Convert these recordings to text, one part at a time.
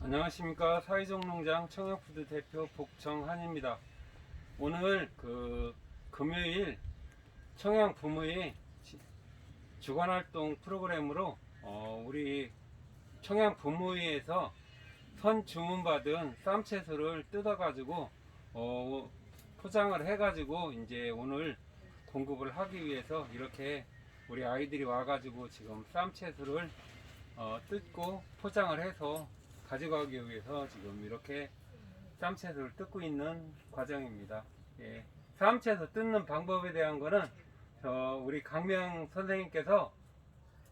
안녕하십니까 사회적 농장 청양푸드 대표 복정한입니다. 오늘 그 금요일 청양 부모의 지- 주간 활동 프로그램으로 어, 우리 청양 부모회에서 선 주문받은 쌈 채소를 뜯어가지고 어, 포장을 해가지고 이제 오늘 공급을 하기 위해서 이렇게 우리 아이들이 와가지고 지금 쌈 채소를 어, 뜯고 포장을 해서 가져가기 위해서 지금 이렇게 쌈채소를 뜯고 있는 과정입니다. 예. 쌈채소 뜯는 방법에 대한 거는 저 우리 강명 선생님께서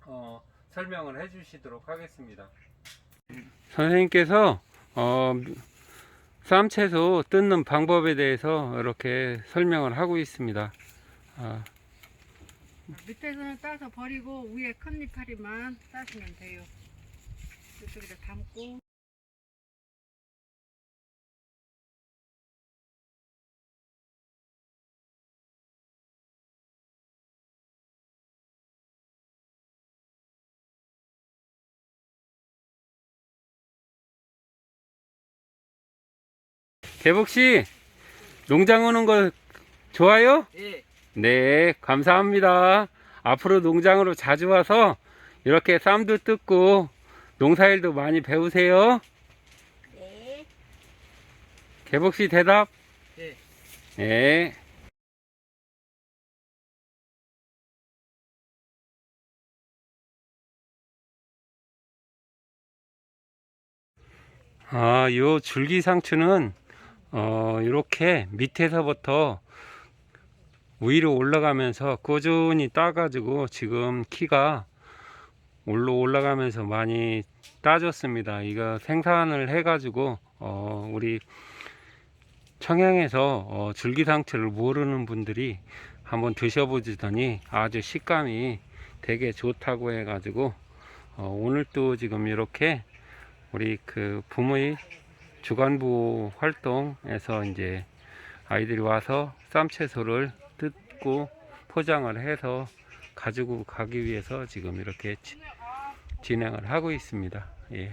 어, 설명을 해주시도록 하겠습니다. 선생님께서 어, 쌈채소 뜯는 방법에 대해서 이렇게 설명을 하고 있습니다. 아, 밑에서는 따서 버리고 위에 큰 이파리만 따시면 돼요. 이쪽에다 담고 개복 씨 농장 오는 거 좋아요? 예, 네, 감사합니다. 앞으로 농장으로 자주 와서 이렇게 쌈도 뜯고 농사일도 많이 배우세요. 네. 개복 씨 대답. 예. 네. 아, 요 줄기 상추는 어, 이렇게 밑에서부터 위로 올라가면서 꾸준히 따가지고 지금 키가 올라 올라가면서 많이 따졌습니다. 이거 생산을 해가지고 어, 우리 청양에서 어, 줄기 상추를 모르는 분들이 한번 드셔보시더니 아주 식감이 되게 좋다고 해가지고 어, 오늘 또 지금 이렇게 우리 그 부모의 주간부 활동에서 이제 아이들이 와서 쌈채소를 뜯고 포장을 해서 가지고 가기 위해서 지금 이렇게 지- 진행을 하고 있습니다. 예.